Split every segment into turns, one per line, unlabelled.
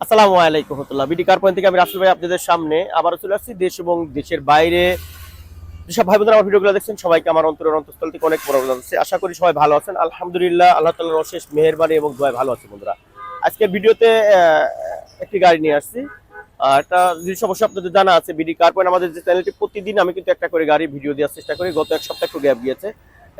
আসসালামু আলাইকুম রহমতুল্লাহ। BD car point থেকে আমি রাসেল ভাই আপনাদের সামনে আবারও চলে আসছি দেশ এবং দেশের বাইরে। যেসব ভাই বোনেরা আমার ভিডিওগুলো দেখছেন, সবাইকে আমার অন্তরের অন্তঃস্থল থেকে অনেক বড় আছে আশা করি সবাই ভালো আছেন। আলহামদুলিল্লাহ, আল্লাহ তালার অশেষ মেহেরবানি এবং দোয়ায় ভালো আছে বন্ধুরা। আজকের ভিডিওতে একটি গাড়ি নিয়ে আসছি। আর একটা জিনিস অবশ্যই আপনাদের জানা আছে, বিডি কার পয়েন্ট আমাদের যে চ্যানেলটি প্রতিদিন আমি কিন্তু একটা করে গাড়ি ভিডিও দেওয়ার চেষ্টা করি। গত এক সপ্তাহ একটু গ্যাপ গিয়েছে।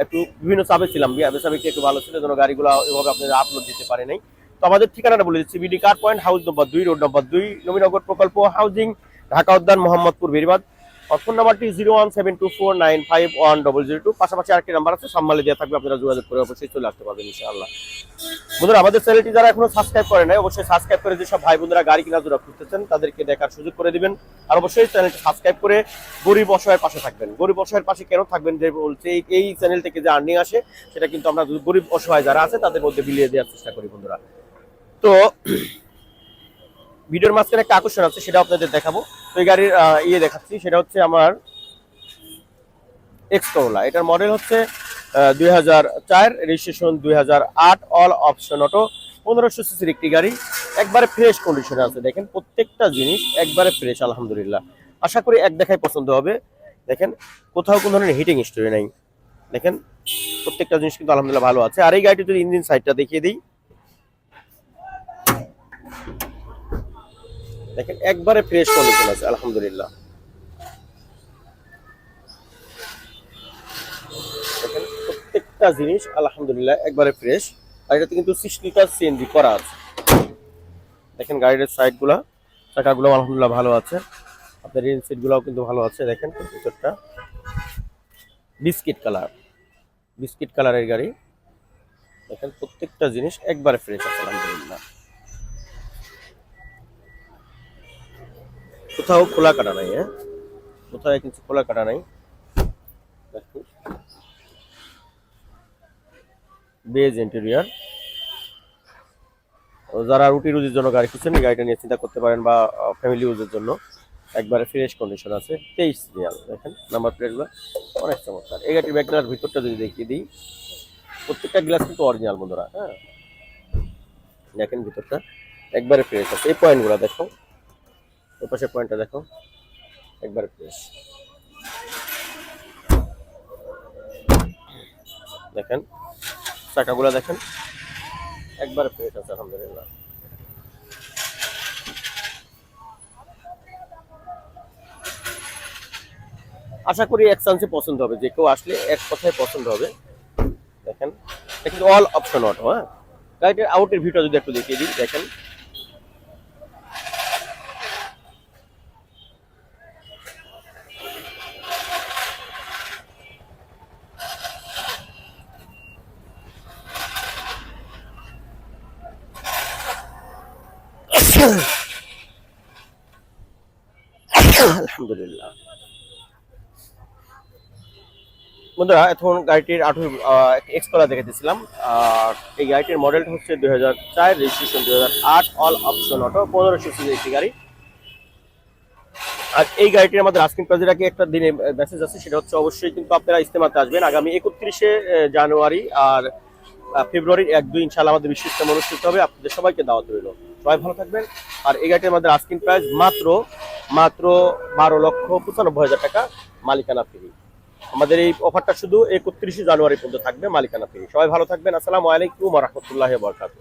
একটু বিভিন্ন চাপে ছিলাম। চাপে একটু ভালো ছিল, যেন গাড়িগুলো এভাবে আপনাদের আপলোড দিতে পারে নাই। তো আমাদের ঠিকানাটা বলে দিচ্ছি। BD car point house number দুই রোড নম্বর দুই, নবীনগর প্রকল্প হাউজিং ঢাকা উদ্যান, মোহাম্মদপুর, বেরিবাদ। ফোন নাম্বারটি zero one seven two four nine five one double zero two পাশাপাশি আরেকটি নাম্বার আছে, সাম্মালে দেওয়া থাকবে, আপনারা যোগাযোগ করে অবশ্যই চলে আসতে পারবেন ইনশাআল্লাহ। বন্ধুরা, আমাদের চ্যানেলটি যারা এখনও সাবস্ক্রাইব করে নাই, অবশ্যই সাবস্ক্রাইব করে যেসব ভাই বোনেরা গাড়ি কিনা জোড়া খুঁজতেছেন তাদেরকে দেখার সুযোগ করে দিবেন। আর অবশ্যই চ্যানেলটি সাবস্ক্রাইব করে গরিব অসহায়ের পাশে থাকবেন। গরিব অসহায়ের পাশে কেন থাকবেন যে বলছে, এই চ্যানেল থেকে যে আর্নিং আসে, সেটা কিন্তু আমরা গরিব অসহায় যারা আছে, তাদের মধ্যে বিলিয়ে দেওয়ার চেষ্টা করি বন্ধুরা। তো ভিডিওর মাঝখানে একটা আকর্ষণ আছে সেটা আপনাদের দেখাবো। তো এই গাড়ির ইয়ে দেখাচ্ছি, সেটা হচ্ছে আমার এক্স করোলা এটার মডেল হচ্ছে দুই হাজার চার রেজিস্ট্রেশন দুই হাজার আট অল অপশন অটো পনেরোশো সিসির একটি গাড়ি। একবারে ফ্রেশ কন্ডিশনে আছে, দেখেন, প্রত্যেকটা জিনিস একবারে ফ্রেশ আলহামদুলিল্লাহ। আশা করি এক দেখায় পছন্দ হবে। দেখেন, কোথাও কোনো ধরনের হিটিং স্টোরি নাই। দেখেন, প্রত্যেকটা জিনিস কিন্তু আলহামদুলিল্লাহ ভালো আছে। আর এই গাড়িটি যদি ইঞ্জিন সাইডটা দেখিয়ে দিই দেখেন, একবারে ফ্রেশ কন্ডিশন আছে, আলহামদুলিল্লাহ। দেখেন, প্রত্যেকটা জিনিস, আলহামদুলিল্লাহ, একবারে ফ্রেশ আর এটাতে কিন্তু সিক্স লিটার সিএনজি করা আছে। দেখেন, গাড়ির সাইডগুলা চাকাগুলো আলহামদুলিল্লাহ ভালো আছে। আপনার রেন সিটগুলোও কিন্তু ভালো আছে, দেখেন ভিতরটা বিস্কিট কালার বিস্কিট কালারের গাড়ি। দেখেন, প্রত্যেকটা জিনিস একবারে ফ্রেশ আছে, আলহামদুলিল্লাহ। কোথাও খোলা কাটা নাই হ্যাঁ? কোথাও কিছু খোলা কাটা নাই। বেজ ইন্টেরিয়ার যারা রুটি রুজির জন্য গাড়ি খুঁজছেন গাড়িটা নিয়ে চিন্তা করতে পারেন বা ফ্যামিলি ইউজের জন্য। একবারে ফ্রেশ কন্ডিশন আছে। তেইশ রিয়াল দেখেন নাম্বার প্লেটগুলো অনেক চমৎকার। এই গাড়ির ব্যাগগুলোর ভিতরটা যদি দেখিয়ে দিই, প্রত্যেকটা গ্লাস কিন্তু অরিজিনাল বন্ধুরা হ্যাঁ? দেখেন ভিতরটা, একবারে ফ্রেশ আছে। এই পয়েন্টগুলো দেখো। ওই পাশে পয়েন্টটা দেখো। একবার ফ্রেশ দেখেন, চাকাগুলো দেখেন। একবার ফ্রেশ আছে আলহামদুলিল্লাহ। আশা করি এক চান্সে পছন্দ হবে, যে কেউ আসলে এক কথায় পছন্দ হবে। দেখেন কিন্তু অল অপশন অটো হ্যাঁ। গাড়িটার আউটের ভিউটা যদি একটু দেখিয়ে দিই, দেখেন। আলহামদুলিল্লাহ। বন্ধুরা এখন গাড়িটির আঠু এক্সকলা দেখেছিলাম। আর এই গাড়িটির মডেলটা হচ্ছে দুই হাজার চার রেজিস্ট্রেশন দুই হাজার আট অল অপশন অটো পনেরোশো সিসি একটি গাড়ি। আর এই গাড়িটির আমাদের আজকিন প্রাইজের আগে একটা দিনে মেসেজ আছে, সেটা হচ্ছে অবশ্যই কিন্তু আপনারা ইস্তেমাতে আসবেন আগামী একত্রিশে জানুয়ারি। আর ফেব্রুয়ারির এক, দুই ইনশাল্লাহ আমাদের বিশ্ব ইস্তেমা অনুষ্ঠিত হবে। আপনাদের সবাইকে দাওয়াত রইল। সবাই ভালো থাকবেন। আর এই আমাদের আস্কিং প্রাইস মাত্র মাত্র বারো লক্ষ পঁচানব্বই হাজার টাকা মালিকানা ফ্রি আমাদের এই অফারটা শুধু একত্রিশে জানুয়ারি পর্যন্ত থাকবে মালিকানা ফ্রি সবাই ভালো থাকবেন। আসসালামু আলাইকুম রহমতুল্লাহ বরকাত